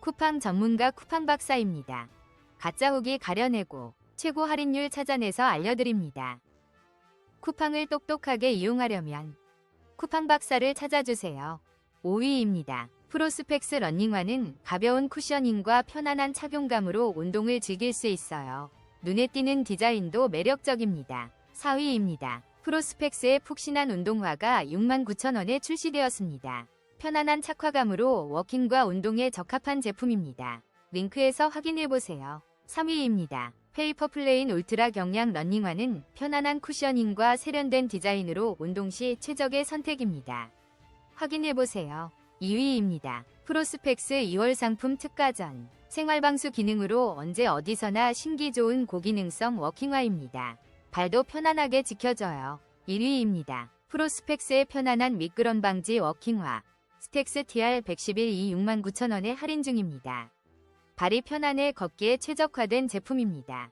쿠팡 전문가 쿠팡 박사입니다. 가짜 후기 가려내고 최고 할인율 찾아내서 알려드립니다. 쿠팡을 똑똑하게 이용하려면 쿠팡 박사를 찾아주세요. 5위입니다. 프로스펙스 러닝화는 가벼운 쿠셔닝과 편안한 착용감으로 운동을 즐길 수 있어요. 눈에 띄는 디자인도 매력적입니다. 4위입니다. 프로스펙스의 푹신한 운동화가 69,000원에 출시되었습니다. 편안한 착화감으로 워킹과 운동에 적합한 제품입니다. 링크에서 확인해보세요. 3위입니다. 페이퍼 플레인 울트라 경량 러닝화는 편안한 쿠셔닝과 세련된 디자인으로 운동 시 최적의 선택입니다. 확인해보세요. 2위입니다. 프로스펙스 2월 상품 특가전. 생활방수 기능으로 언제 어디서나 신기 좋은 고기능성 워킹화입니다. 발도 편안하게 지켜져요. 1위입니다. 프로스펙스의 편안한 미끄럼 방지 워킹화. 스택스 TR 111이 69,000원에 할인 중입니다. 발이 편안해 걷기에 최적화된 제품입니다.